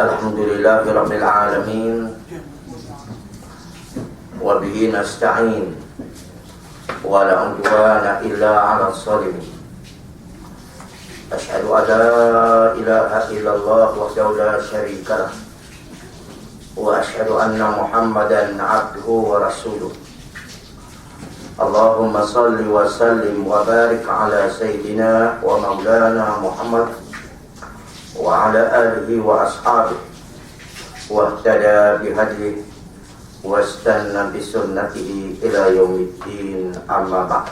الحمد لله رب العالمين وبه نستعين ولا عدوان إلا على الظالمين. أشهد أن لا إله إلا الله وحده لا شريك له وأشهد أن محمدا عبده ورسوله. اللهم صل وسلم وبارك على سيدنا ومولانا محمد وعلى آله وأصحابه واهتدى بهديه واستنى بسنته إلى يوم الدين أما بعد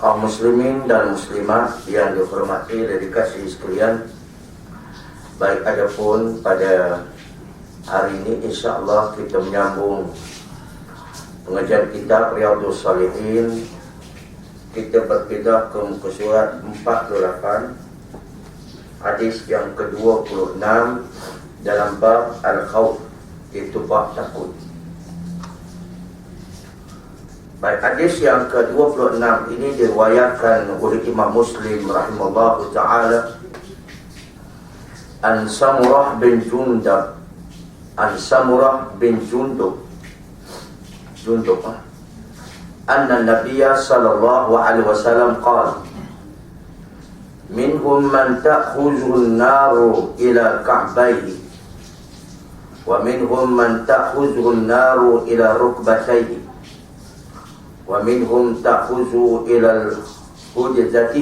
kaum muslimin dan muslimat yang dihormati dan dikasihi sekalian baik adapun pada hari ini insya-Allah kita menyambung pengajian kitab Riyadhus Salihin kita berpindah ke muka surat 48 hadis yang ke-26 dalam bab al-khawf iaitu bab takut. Baik, hadis yang ke-26 ini diriwayatkan oleh Imam Muslim rahimahullah ta'ala. An Samurah bin Jundab. An Samurah bin Jundub. Jundub ha? أن النبي صلى الله عليه وسلم قال منهم من تأخذ النار إلى كعبيه ومنهم من تأخذه النار إلى ركبتيه ومنهم تأخذه إلى الحجزة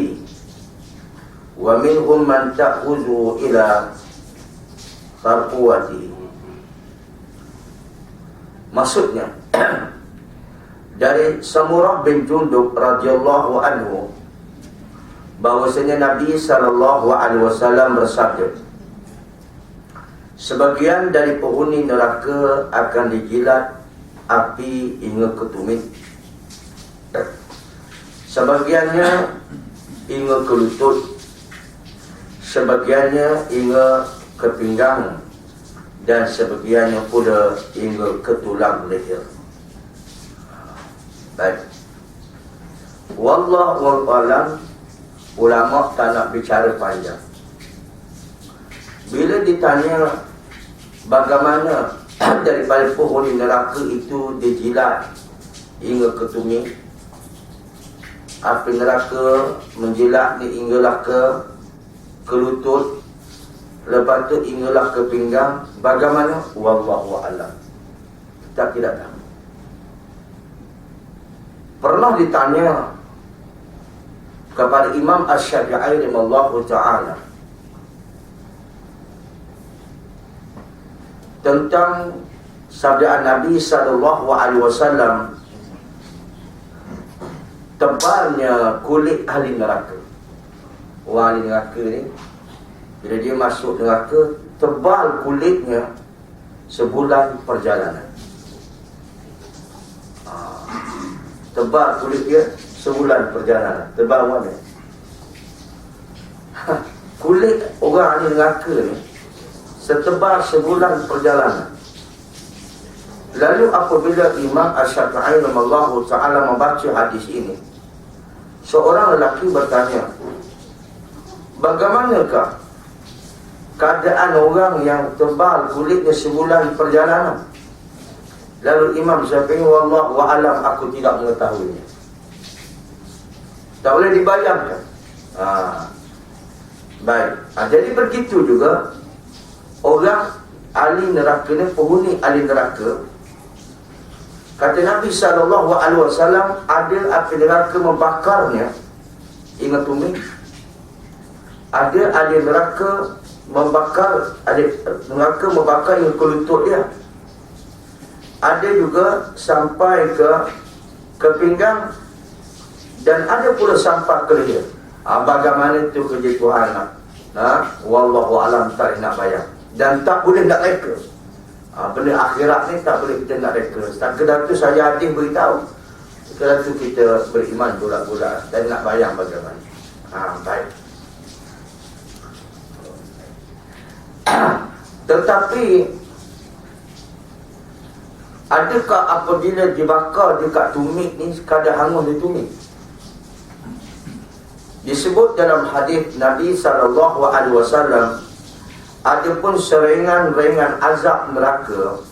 ومنهم من تأخذه إلى sarkuwati. Maksudnya, dari Samurah bin Jundub radhiyallahu anhu bahwasanya Nabi sallallahu alaihi wasallam bersabda Sebagian dari penghuni neraka akan dijilat api hingga ke tumit Sebagiannya hingga ke lutut. Sebagiannya hingga ke pinggang. Dan sebagiannya pula hingga ke tulang leher Baik. Wallahu alam Ulama tak nak bicara panjang. Bila ditanya Bagaimana daripada pohon neraka itu dijilat hingga ke tumit api neraka menjilat ni hinggalah ke ke lutut lepas tu hinggalah ke pinggang bagaimana? Wallahu alam. Kita tidak tahu pernah ditanya kepada Imam Asy-Syafi'i radhiyallahu taala tentang sabda Nabi sallallahu alaihi wasallam tebalnya kulit ahli neraka. Orang ahli neraka ni bila dia masuk neraka tebal kulitnya sebulan perjalanan. Ha. Tebal kulit dia sebulan perjalanan. Tebal mana? Ha. Kulit orang ahli neraka ni setebal sebulan perjalanan. Lalu apabila Imam Ash-Syafi'i Allahu Ta'ala membaca hadis ini Seorang lelaki bertanya Bagaimanakah Keadaan orang yang tebal kulitnya sebulan perjalanan Lalu Imam Syafi'i Wallah wa'alam aku tidak mengetahuinya Tak boleh dibayangkan ha. Baik ha, Jadi begitu juga Orang ahli neraka ni Penghuni ahli neraka Kata Nabi wasallam ada api neraka membakarnya hingga tumit. Ada ada neraka membakar ada neraka membakar hingga ke lutut dia. Ada juga sampai ke ke pinggang dan ada pula sampai ke leher. Ha, bagaimana itu kerja Tuhan nak? Ha? Wallahu alam tak nak bayar. Dan tak boleh nak reka. Ha, benda akhirat ni tak boleh kita nak reka. Sekadar tu saya hadis beritahu. Sekadar tu kita beriman bulat-bulat dan nak bayang bagaimana. Ha, baik. Tetapi Adakah apabila dibakar dekat tumit ni sekadar hangus di tumit? Disebut dalam hadis Nabi sallallahu alaihi wasallam adapun seringan-ringan azab neraka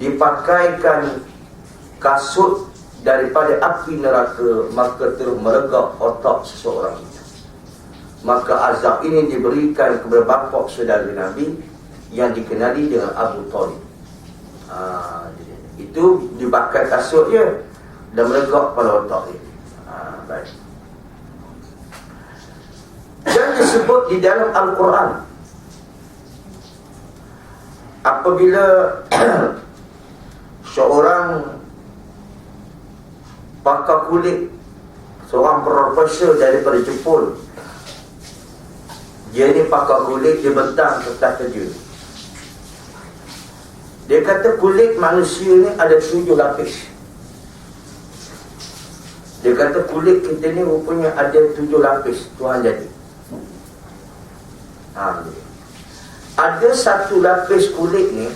dipakaikan kasut daripada api neraka maka terus meregap otak seseorang. Maka azab ini diberikan kepada bapa saudara Nabi yang dikenali dengan Abu Talib. Ha, itu dibakar kasut dia dan meregap pada otak dia. Ha, baik. Dan disebut di dalam Al-Quran apabila seorang pakar kulit seorang profesor daripada Jepun dia ni pakar kulit dia bentang tentang kerja dia kata kulit manusia ni ada tujuh lapis. Dia kata kulit kita ni rupanya ada tujuh lapis. Tuhan jadi. Ha, ada satu lapis kulit ni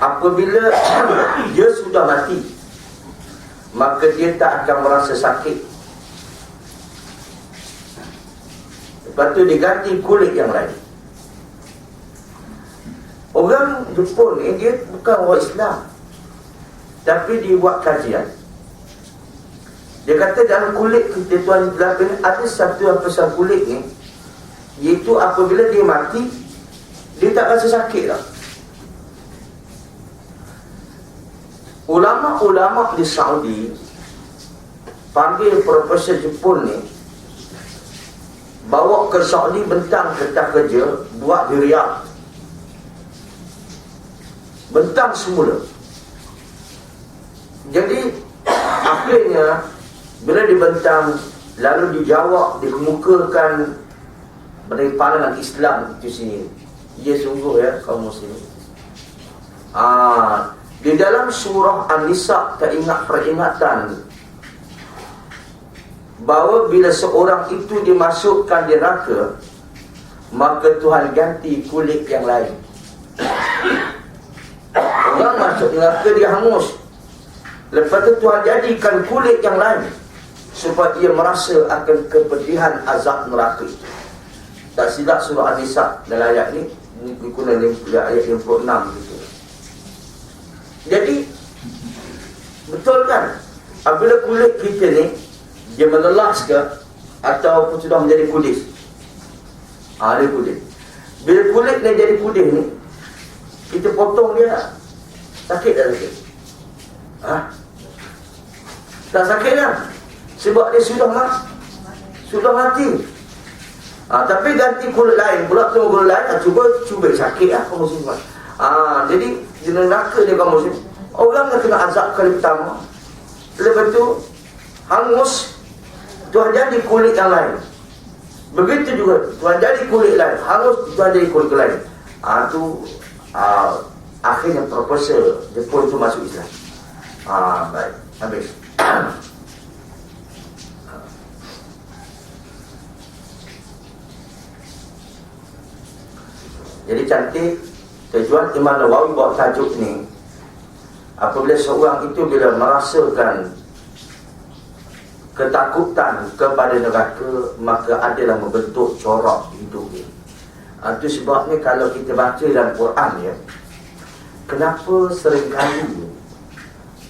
apabila dia sudah mati maka dia tak akan merasa sakit. Lepas tu dia ganti kulit yang lain orang Jepun ni dia bukan orang Islam. Tapi dia buat kajian. Dia kata dalam kulit kita tuan belakang ni ada satu lapisan kulit ni iaitu apabila dia mati dia tak rasa sakit lah. Ulama-ulama di Saudi panggil Profesor Jepun ni bawa ke Saudi bentang kertas kerja buat di Riyadh. Bentang semula. Jadi akhirnya bila dibentang lalu dijawab dikemukakan dari pandangan Islam itu sini. Ya sungguh ya kaum muslim. Ah, di dalam surah An-Nisa teringat peringatan bahawa bila seorang itu dimasukkan di neraka maka Tuhan ganti kulit yang lain. Masuk neraka dia hangus. Lepas tu Tuhan jadikan kulit yang lain supaya dia merasa akan kepedihan azab neraka itu. Tak silap surah An-Nisa dalam ayat ni ini guna ayat 56 gitu. Jadi betul kan? Apabila kulit kita ni dia melelas ke ataupun sudah menjadi kudis. Ha, dia kudis. Bila kulit ni jadi kudis ni kita potong dia sakit tak sakit? Ha? Tak sakit kan? Sebab dia sudah mati. Sudah mati. Ha, tapi ganti kulit lain, pula tu kulit lain, ha, cuba cuba sakit lah kamu semua. Ha, jadi di neraka dia kaum muslim orang yang kena azab kali pertama lepas tu hangus Tuhan jadi kulit yang lain begitu juga Tuhan jadi kulit lain hangus Tuhan jadi kulit lain ha, tu ha, akhirnya proposal Jepun tu masuk Islam. Ha, baik. Habis. Jadi cantik. Tujuan Imam Nawawi buat tajuk ni Apabila seorang itu bila merasakan Ketakutan kepada neraka Maka adalah membentuk corak hidup dia. Itu sebabnya kalau kita baca dalam Quran ya Kenapa seringkali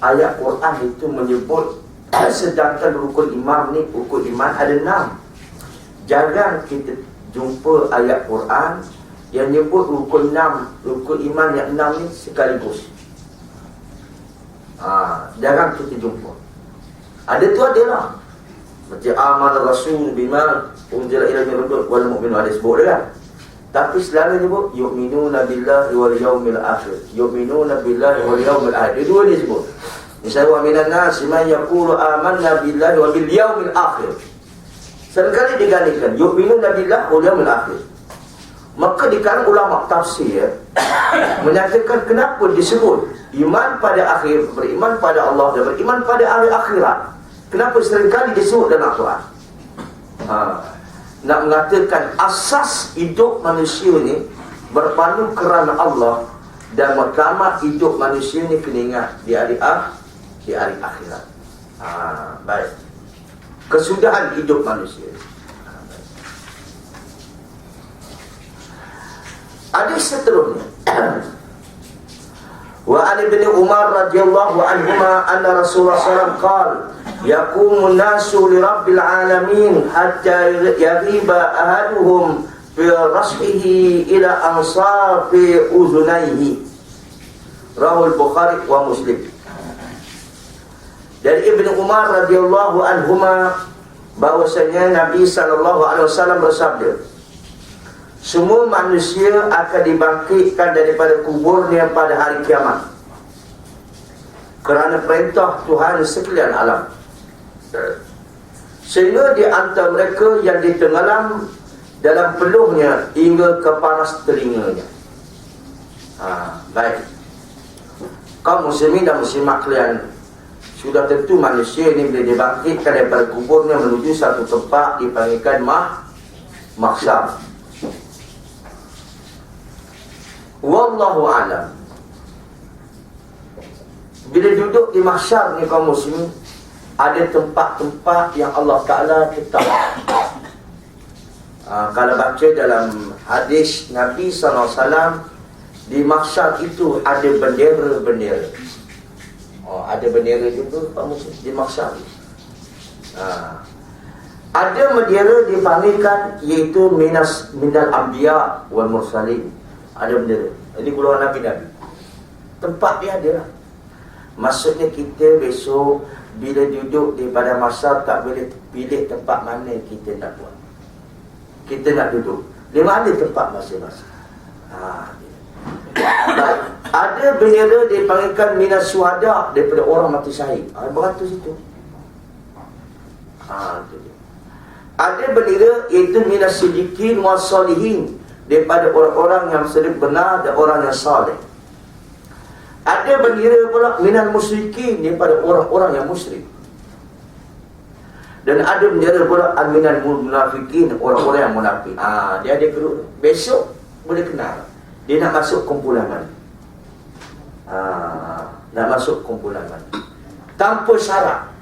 Ayat Quran itu menyebut Sedangkan rukun imam ni Rukun iman ada enam. Jarang kita jumpa ayat Quran yang nyebut rukun enam rukun iman yang enam ni sekaligus. Ha, jarang kita jumpa. Ada tu ada lah. Macam amal rasul bima unjila ila rabbul wal mu'minu ada sebut dia kan tapi selalu nyebut yu'minuna billahi wal yaumil akhir. Yu'minuna billahi wal yaumil akhir. Dia dua dia sebut. Misalnya wa minan nas man yaqulu amanna billahi wa bil yaumil akhir. Sekali digantikan yu'minuna billahi wal yaumil akhir. Maka di kalangan ulama tafsir menyatakan kenapa disebut iman pada akhir, beriman pada Allah dan beriman pada hari akhirat. Kenapa seringkali disebut dalam Al-Quran? Ha, nak mengatakan asas hidup manusia ni berpandu kerana Allah dan maklumat hidup manusia ni kena ingat di hari ah, di hari akhirat. Ha, baik. kesudahan hidup manusia. Ada seterusnya. Wa Ali bin Umar radhiyallahu anhuma anna Rasulullah alaihi wasallam yaqumu an-nasu li rabbil alamin hatta yaghiba ahaduhum fi rashihi ila ansafi uzunaihi. Rahul Bukhari wa Muslim. Dari Ibn Umar radhiyallahu anhuma bahwasanya Nabi sallallahu alaihi wasallam bersabda semua manusia akan dibangkitkan daripada kuburnya pada hari kiamat. Kerana perintah Tuhan sekalian alam. Sehingga di antara mereka yang ditenggelam dalam peluhnya hingga ke panas telinganya. Ha, baik. Kaum muslimin dan muslimat kalian sudah tentu manusia ini boleh dibangkitkan daripada kuburnya menuju satu tempat dipanggilkan mah maksam Wallahu alam. Bila duduk di mahsyar ni kaum muslimin, ada tempat-tempat yang Allah Taala tetap. Ha, kalau baca dalam hadis Nabi SAW di mahsyar itu ada bendera-bendera. Oh, ada bendera juga kaum muslim di mahsyar. Ha. Ada bendera dipanggilkan iaitu minas minal anbiya wal mursalin ada bendera. Ini golongan Nabi-Nabi. Tempat dia ada lah. Maksudnya kita besok bila duduk di pada masa tak boleh pilih tempat mana kita nak buat. Kita nak duduk. Di mana tempat masing-masing. Ha. Ada bendera dipanggilkan minas suhada daripada orang mati syahid. Ha, beratus itu. Ha, itu Ada bendera iaitu minas sidikin wa salihin daripada orang-orang yang sedang benar dan orang yang saleh. Ada bendera pula minal musyrikin daripada orang-orang yang musyrik. Dan ada bendera pula minal munafikin orang-orang yang munafik. Ah, dia ada kedua. Besok boleh kenal. Dia nak masuk kumpulan mana? Ah, nak masuk kumpulan mana? Tanpa syarat.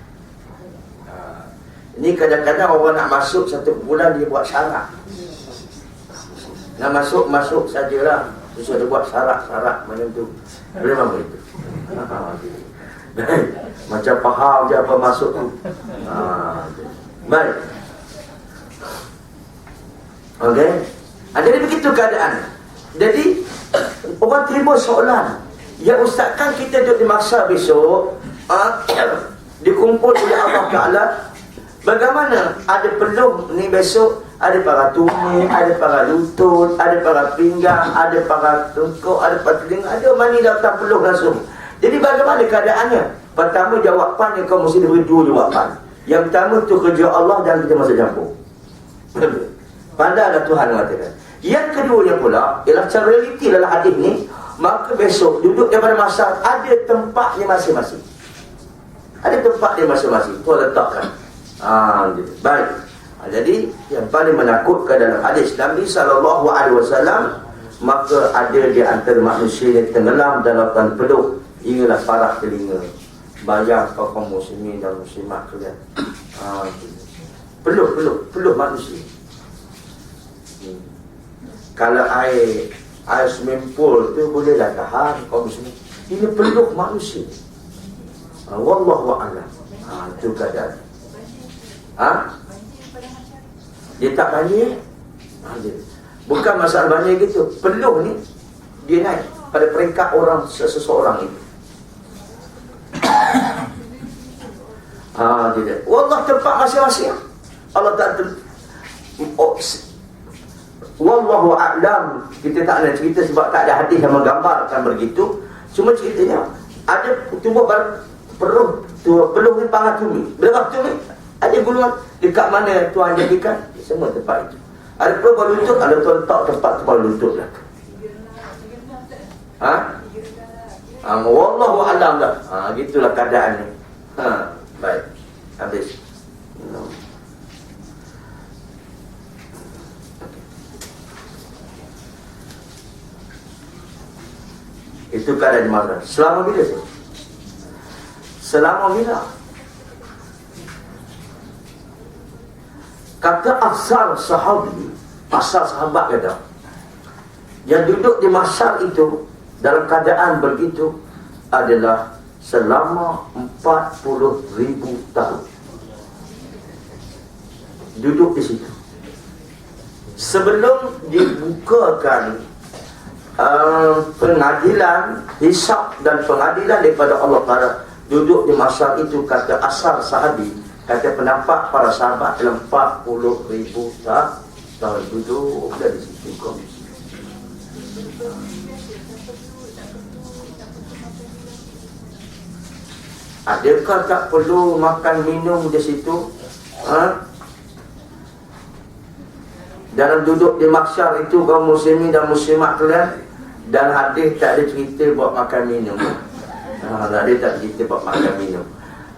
Ah, ini kadang-kadang orang nak masuk satu bulan dia buat syarat. Nak masuk, masuk sajalah. Terus ada buat syarat-syarat macam tu. Memang begitu. Macam faham je apa masuk tu. Ha, baik. Okey. Ha, jadi begitu keadaan. Jadi, orang terima soalan. Ya Ustaz, kan kita duduk di besok. Ha, dikumpul oleh Allah Ta'ala. Bagaimana ada peluh ni besok ada para tumi, ada para lutut, ada para pinggang, ada para tengkuk, ada para telinga, ada mani datang peluh langsung. Jadi bagaimana keadaannya? Pertama jawapannya kau mesti diberi dua jawapan. Yang pertama tu kerja Allah dan kita masa campur. Pandailah Tuhan mengatakan. Yang keduanya pula, ialah secara realiti dalam hadis ni, maka besok duduk daripada masa ada tempatnya masing-masing. Ada tempat dia masing-masing. Tuhan letakkan. Ah. Baik. Ha, jadi yang paling menakutkan dalam hadis Nabi sallallahu alaihi wasallam maka ada di antara manusia yang tenggelam dalam lautan peluh hinggalah parah telinga. Bayar kaum muslimin dan muslimat kalian. Ha, peluh peluh peluh manusia. Hmm. Kalau air air pool tu bolehlah tahan kaum muslimin. Ini peluh manusia. Ha, wallahu a'lam. Ha, itu keadaan. Ha? Dia tak banyak. Ha, Bukan masalah banyak gitu. Peluh ni Dia naik pada peringkat orang seseorang itu ha, dia, Wallah tempat masing-masing. Allah tak oh, Wallahu a'lam. Kita tak nak cerita sebab tak ada hadis yang menggambarkan begitu. Cuma ceritanya Ada tubuh perut Tubuh peluh ni pangat tumi Berapa tumi Ada gulungan. Dekat mana Tuhan jadikan semua tempat itu. Ada perlu lutut, ada tuan letak tempat tempat lutut lah. Ha? Ha, wallahu alam dah. Ha, gitulah keadaan ni. Ha, baik. Habis. No. Itu keadaan mana? Selama bila tu? Selama bila? Kata asal sahabi asal sahabat kata yang duduk di masyar itu dalam keadaan begitu adalah selama 40 ribu tahun. Duduk di situ. Sebelum dibukakan uh, pengadilan hisap dan pengadilan daripada Allah Taala duduk di masa itu kata asal sahabi kata pendapat para sahabat dalam 40 ribu tahun duduk di situ komisi Adakah tak perlu makan minum di situ? Ha? Dalam duduk di maksyar itu kaum muslimin dan muslimat kalian dan hadis tak ada cerita buat makan minum. Ha, hadis tak cerita buat makan minum.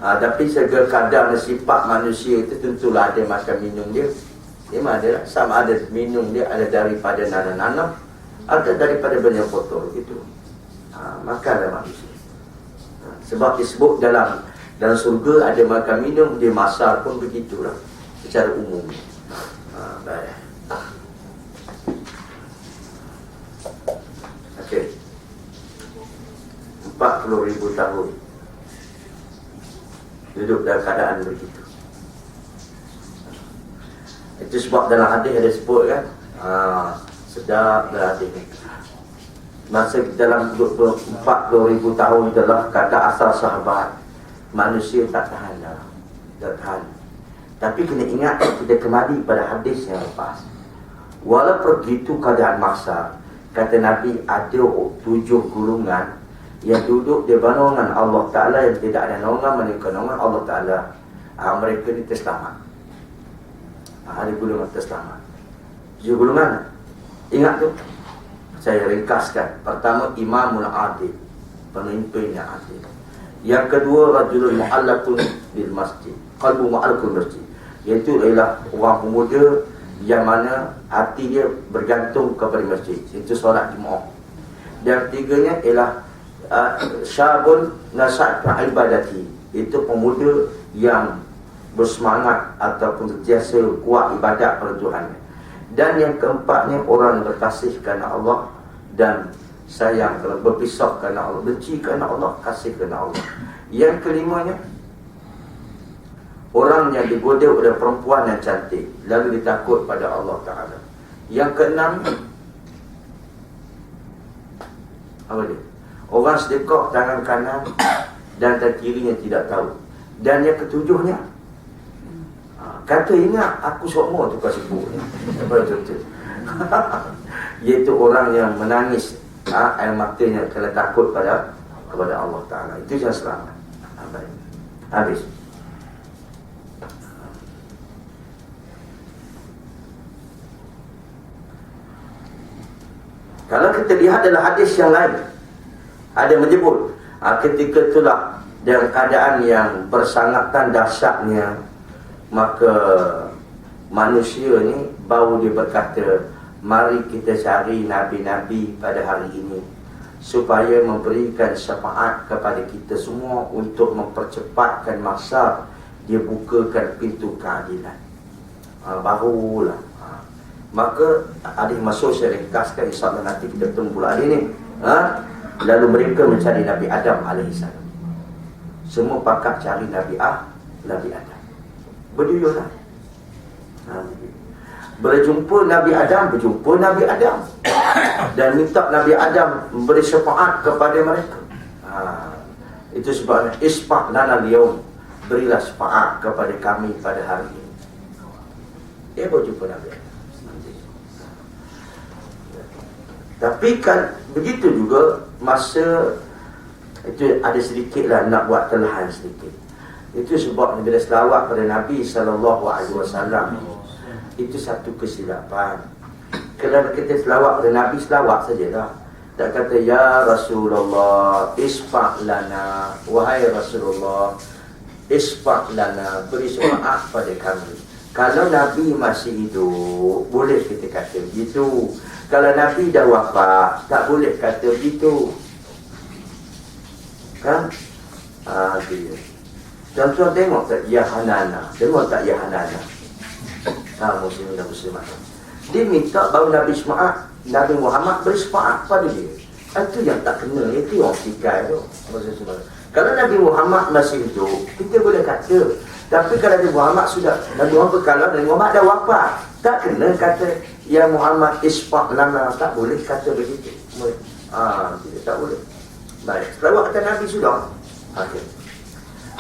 Ha, tapi segala kadar sifat manusia itu tentulah ada makan minum dia. Dia ada sama ada minum dia ada daripada nanam-nanam atau daripada benda kotor itu. Ha, makanlah manusia. Sebab disebut dalam dalam surga ada makan minum, dia masar pun begitulah secara umum. Ha, baik. Okey. 40 ribu tahun duduk dalam keadaan begitu. Itu sebab dalam hadis ada sebut kan. Ha, sedap ni masa dalam 40 ribu tahun itulah kata asal sahabat manusia tak tahan dah tak tahan tapi kena ingat kita kembali pada hadis yang lepas walaupun begitu keadaan masa kata Nabi ada tujuh gulungan yang duduk di banungan Allah Ta'ala yang tidak ada naungan mereka naungan Allah Ta'ala ha, mereka ni terselamat ha, ada gulungan terselamat tujuh gulungan ingat tu saya ringkaskan. Pertama imamul adil, pemimpin yang adil. Yang kedua rajulun mu'allakun di masjid, qalbu mu'allakun masjid. Iaitu ialah orang pemuda yang mana hati dia bergantung kepada masjid. Itu solat Jumaat. Dan ketiganya ialah uh, syabun nasat ibadati. Itu pemuda yang bersemangat ataupun sentiasa kuat ibadat pada Tuhan. Dan yang keempatnya orang yang berkasih kerana Allah dan sayang kalau berpisah kerana Allah, benci kerana Allah, kasih kerana Allah. Yang kelimanya orang yang digoda oleh perempuan yang cantik lalu ditakut pada Allah Taala. Yang keenam apa dia? Orang sedekah tangan kanan dan tangan kirinya tidak tahu. Dan yang ketujuhnya Kata ingat aku semua tu kau sebut Apa tu Iaitu orang yang menangis ha, Air matanya kerana takut pada Kepada Allah Ta'ala. Itu yang selamat. Habis. Kalau kita lihat dalam hadis yang lain Ada menyebut ha, Ketika itulah Dalam keadaan yang bersangatan dahsyatnya maka manusia ni baru dia berkata mari kita cari nabi-nabi pada hari ini supaya memberikan syafaat kepada kita semua untuk mempercepatkan masa dia bukakan pintu keadilan ha, barulah ha. maka ada masuk saya ringkaskan insyaAllah nanti kita bertemu pula hari ini ha? Lalu mereka mencari Nabi Adam AS semua pakat cari Nabi Ah Nabi Adam berduyunlah. Ha, berjumpa Nabi Adam, berjumpa Nabi Adam. Dan minta Nabi Adam memberi syafaat kepada mereka. Ha, itu sebabnya ispak lana liyum. Berilah syafaat kepada kami pada hari ini. Dia berjumpa Nabi Adam. Tapi kan begitu juga masa itu ada sedikitlah nak buat telahan sedikit. Itu sebab bila selawat pada Nabi sallallahu alaihi wasallam itu satu kesilapan. Kalau kita selawat pada Nabi selawat sajalah. Tak kata ya Rasulullah isfa lana wahai Rasulullah isfa lana beri syafaat pada kami. Kalau Nabi masih hidup boleh kita kata begitu. Kalau Nabi dah wafat tak boleh kata begitu. Kan? Ah, dia. Tuan-tuan tengok tak Ya Hanana Tengok tak Ya Hanana Ha, muslim dan muslimat. Dia minta baru Nabi Ismail, Nabi Muhammad beri pada dia. Itu yang tak kena, itu yang tikai tu. Kalau Nabi Muhammad masih hidup, kita boleh kata. Tapi kalau Nabi Muhammad sudah, Nabi Muhammad kalau Nabi Muhammad dah wafat, tak kena kata Ya Muhammad isfaq lana tak boleh kata begitu. Ah, tidak tak boleh. Baik, selawat kata Nabi sudah. Okey.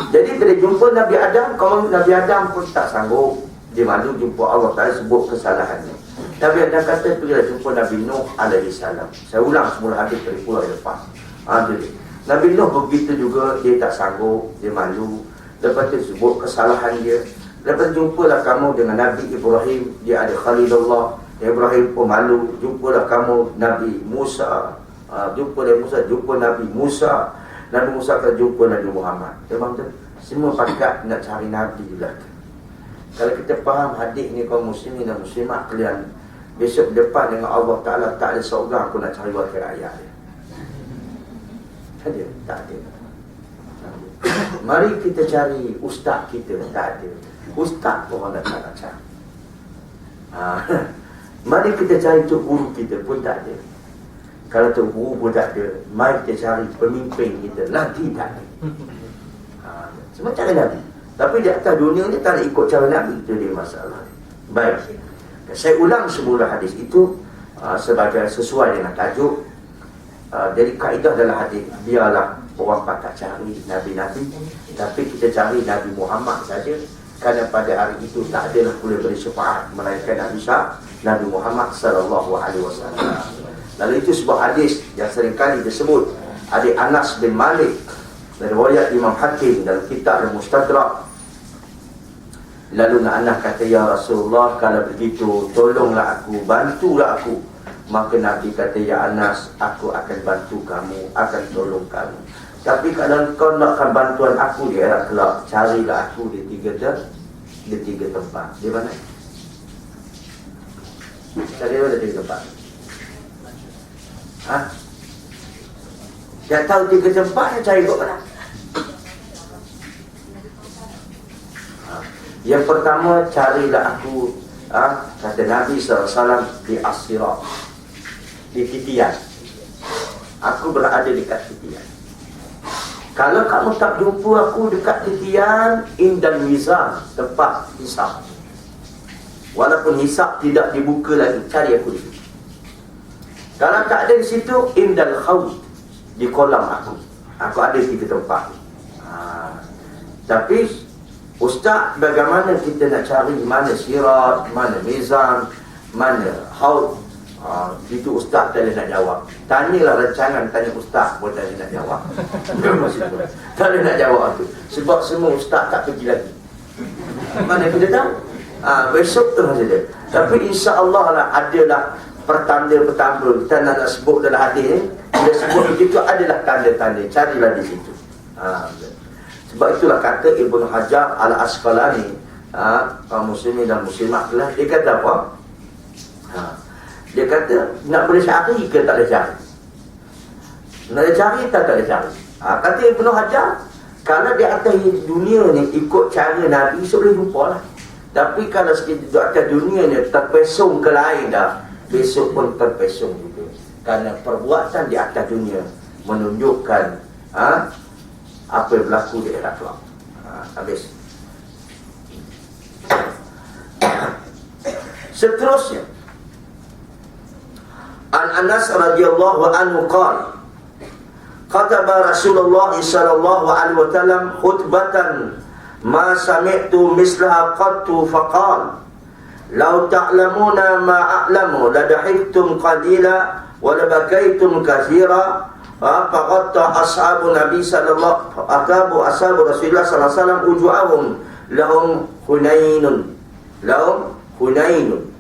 Jadi bila jumpa Nabi Adam, kaum Nabi Adam pun tak sanggup. Dia malu jumpa Allah Taala sebut kesalahannya. Nabi Adam kata pergilah jumpa Nabi Nuh alaihi salam. Saya ulang semula hadis dari pulau lepas. Ah, jadi Nabi Nuh begitu juga dia tak sanggup, dia malu. Lepas tu sebut kesalahan dia. Lepas jumpalah kamu dengan Nabi Ibrahim, dia ada Khalilullah. Ibrahim pun malu Jumpalah kamu Nabi Musa. Uh, Jumpa Nabi Musa Jumpa Nabi Musa. Nabi Musa akan jumpa Nabi Muhammad. Memang tu. Semua pakat nak cari Nabi juga. Kalau kita faham hadis ni kaum muslimin dan muslimat kalian Besok depan dengan Allah Ta'ala Tak ada seorang pun nak cari wakil ayat dia. Tak ada Tak ada Mari kita cari ustaz kita Tak ada Ustaz pun orang nak cari Ha, Mari kita cari tu guru kita pun tak ada. Kalau tu guru pun tak ada, mari kita cari pemimpin kita. Nanti tak ada. Ha, cara Nabi. Tapi di atas dunia ni tak nak ikut cara Nabi. Itu dia masalah. Baik. Saya ulang semula hadis itu uh, sebagai sesuai dengan tajuk. Uh, jadi kaedah dalam hadis, biarlah orang patah cari Nabi-Nabi. Tapi kita cari Nabi Muhammad saja. Kerana pada hari itu tak adalah boleh beri syafaat melainkan Nabi Syah Nabi Muhammad sallallahu alaihi wasallam. Lalu itu sebuah hadis yang sering kali disebut adik Anas bin Malik dari riwayat Imam Hakim dalam kitab Al-Mustadrak. Lalu nak anak kata ya Rasulullah kalau begitu tolonglah aku, bantulah aku. Maka Nabi kata ya Anas, aku akan bantu kamu, akan tolong kamu. Tapi kalau kau nakkan bantuan aku di era kelak, carilah aku di tiga di tiga tempat. Di mana? Cari mana tiga tempat? Ha? Dah tahu tiga tempat, nak cari kat mana? Ha. Yang pertama, carilah aku ha? Kata Nabi SAW di Asirah Di Titian Aku berada dekat Titian Kalau kamu tak jumpa aku dekat Titian Indan Mizan Tempat hisap Walaupun hisap tidak dibuka lagi Cari aku di situ. Kalau tak ada di situ Indal khawd Di kolam aku. Aku ada di tempat. Ha. Tapi Ustaz bagaimana kita nak cari Mana sirat, mana mizan Mana haud ha. Itu Ustaz boleh nak jawab Tanyalah rancangan Tanya Ustaz pun boleh nak jawab Tak boleh nak jawab tu Sebab semua Ustaz tak pergi lagi Mana kita tahu ha, besok tu saja. Tapi insya Allah lah adalah pertanda-pertanda kita nak, nak sebut dalam hadis ni. Bila sebut begitu adalah tanda-tanda. Carilah di situ. Ha, sebab itulah kata Ibn Hajar al-Asqalani ha, muslimin dan muslimat lah. Dia kata apa? Dia kata nak boleh cari ke tak boleh cari? Nak cari tak boleh cari? Ha, kata Ibn Hajar kalau di atas dunia ni ikut cara Nabi, so boleh jumpa lah. Tapi kalau sekejap di atas dunia ni terpesong ke lain dah, besok pun terpesong juga. Kerana perbuatan di atas dunia menunjukkan ha, apa yang berlaku di akhirat kelak. Ha, habis. Seterusnya. An Anas radhiyallahu anhu qala Khataba Rasulullah sallallahu alaihi wasallam khutbatan ma sami'tu mislaha qattu faqal law ta'lamuna ma a'lamu la dahiktum qalila wa la bakaitum kathira fa qatta ashabu nabi sallallahu akabu ashabu rasulullah sallallahu alaihi wasallam ujuahum lahum hunainun lahum hunainun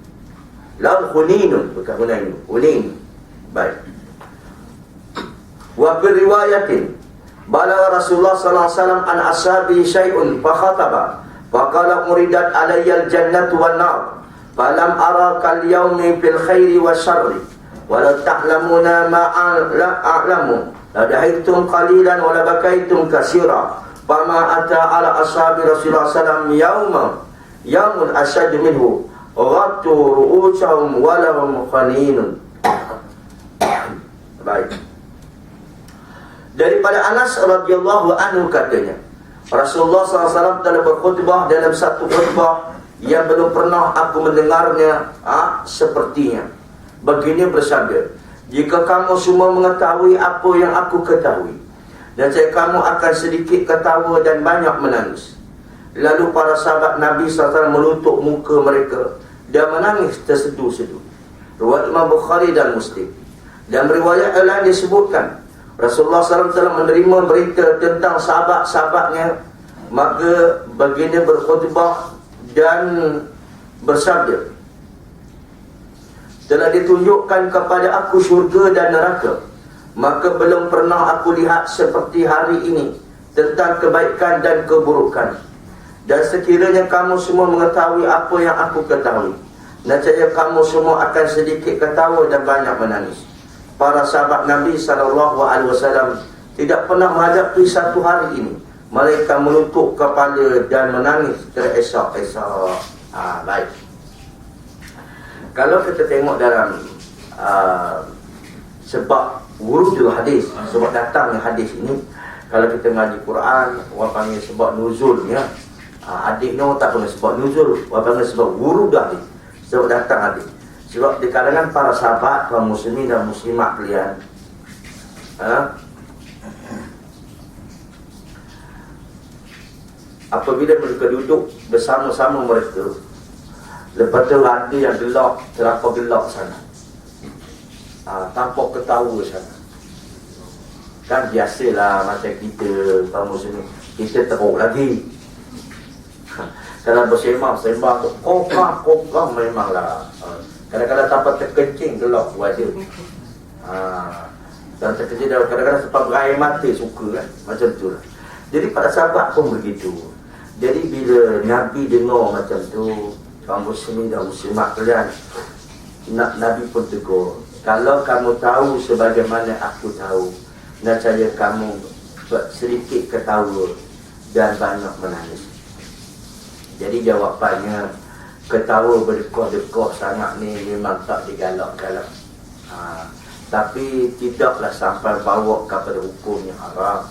lahum hunainun bukan hunainun hunain baik wa bi riwayatin Bala Rasulullah sallallahu alaihi wasallam an ashabi syai'un fa khataba fa qala muridat alayya al-jannatu wan nar falam ara kal yawmi fil khairi wasyarri wa la ta'lamuna ma a'lamu la dahaitum qalilan wa la bakaitum kaseera fama ata ala ashabi Rasulullah Ratu ru'usahum walahum khaninun Baik Daripada Anas radhiyallahu anhu katanya Rasulullah SAW telah berkhutbah dalam satu khutbah yang belum pernah aku mendengarnya ha, sepertinya. Begini bersabda, jika kamu semua mengetahui apa yang aku ketahui, dan saya kamu akan sedikit ketawa dan banyak menangis. Lalu para sahabat Nabi SAW melutuk muka mereka dan menangis terseduh-seduh. Riwayat Imam Bukhari dan Muslim. Dan riwayat lain disebutkan Rasulullah SAW telah menerima berita tentang sahabat-sahabatnya maka baginda berkhutbah dan bersabda telah ditunjukkan kepada aku syurga dan neraka maka belum pernah aku lihat seperti hari ini tentang kebaikan dan keburukan dan sekiranya kamu semua mengetahui apa yang aku ketahui Nescaya kamu semua akan sedikit ketawa dan banyak menangis. Para sahabat Nabi SAW tidak pernah menghadapi satu hari ini mereka menutup kepala dan menangis teresak-esak. Ah, baik. Kalau kita tengok dalam uh, sebab wurudul hadis, sebab datangnya hadis ini, kalau kita ngaji Quran, orang panggil sebab nuzul ya. Uh, adik ni orang tak pernah sebab nuzul, orang panggil sebab wurud hadis. Sebab datang hadis. Sebab di kalangan para sahabat, kaum muslimin dan muslimat kalian, uh, apabila mereka duduk bersama-sama mereka lepas tu ada yang gelap terapa gelap sana ha, tampak ketawa sana kan biasalah macam kita kamu sini kita teruk lagi ha, kalau bersembang sembang tu kokah kokah memanglah. Ha, kadang-kadang tanpa terkencing gelap wajah. Ha, dan terkencing kadang-kadang sebab berair mata suka kan macam tu lah. Jadi pada sahabat pun begitu. Jadi bila Nabi dengar macam tu Kaum muslimin dan muslimat kalian Nabi pun tegur Kalau kamu tahu sebagaimana aku tahu Nascaya kamu sedikit ketawa Dan banyak menangis Jadi jawapannya Ketawa berdekor-dekor sangat ni Memang tak digalak-galak ha, Tapi tidaklah sampai bawa kepada hukum yang haram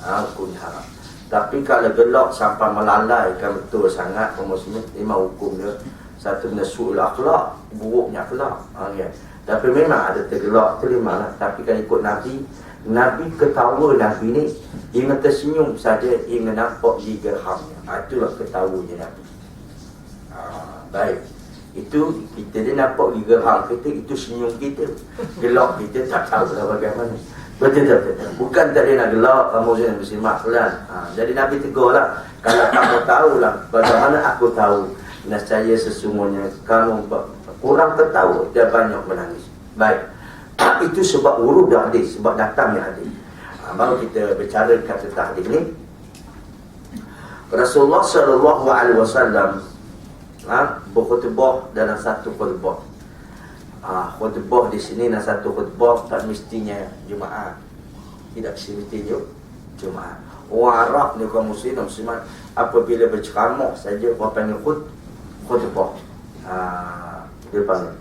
ha, Hukum yang haram tapi kalau gelak sampai melalaikan betul sangat muslimin memang hukum dia satu su'ul akhlak, buruknya akhlak. Ha, ya. Tapi memang ada tergelak terima lah. Tapi kan ikut Nabi, Nabi ketawa Nabi ni ingin tersenyum saja ingin nampak di gerhamnya. Itulah ketawanya Nabi. Ha, baik. Itu kita dia nampak di gerham kita, itu senyum kita. Gelak kita tak tahu lah bagaimana. Betul tak? Bukan tadi nak gelak kamu jangan bersimak pelan. Ha, jadi Nabi tegur lah. Kalau kamu tahu lah bagaimana aku tahu. Nascaya sesungguhnya kamu kurang ketawa dan banyak menangis. Baik. Ha, itu sebab urut dah hadis. Sebab datangnya hadis. Ha, baru kita bercara kata hadis ni. Rasulullah sallallahu alaihi wasallam ha, berkhutbah dalam satu khutbah uh, khutbah di sini dan satu khutbah tak mestinya Jumaat. Tidak semestinya Jumaat. Orang Arab ni kaum muslim muslimat apabila berceramah saja orang panggil khut khutbah. Ah, dia panggil.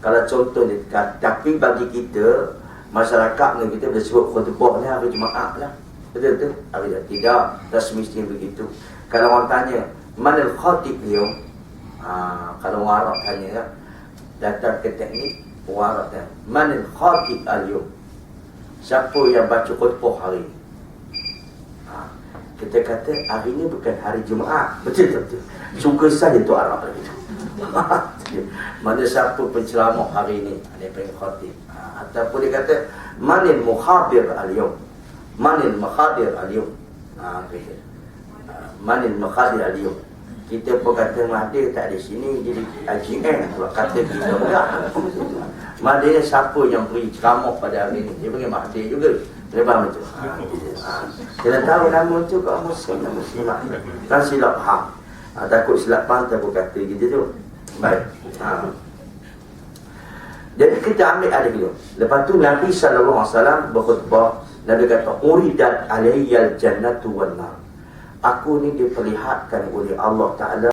Kalau contoh ni, tapi bagi kita masyarakat ni kita boleh sebut khutbah ni hari Jumaat lah. Betul tu? Tidak, tak semestinya begitu. Kalau orang tanya, mana khatib dia? Ah, kalau orang Arab tanya kan, datang ke teknik waratnya manil khatib al-yum siapa yang baca khutbah hari ini ha. kita kata hari ini bukan hari Jumaat betul tak betul suka saja tu Arab lagi mana siapa penceramah hari ini dia panggil khatib ha. ataupun dia kata manil muhabir al-yum manil muhabir al-yum ha. ha. Manil muhabir al-yum. Kita pun kata Mahdi tak ada sini jadi IGN kalau kata kita enggak Mahdi ni siapa yang beri ceramah pada hari ini dia panggil Mahdi juga. Dia faham itu ha, kita tahu nama tu kau muslim dan muslimah kan silap faham ha, takut silap faham tak kata gitu tu. Baik. Ha. jadi kita ambil ada gitu lepas tu Nabi SAW berkhutbah. Nabi kata uridat alayyal jannatu wal nar aku ni diperlihatkan oleh Allah Ta'ala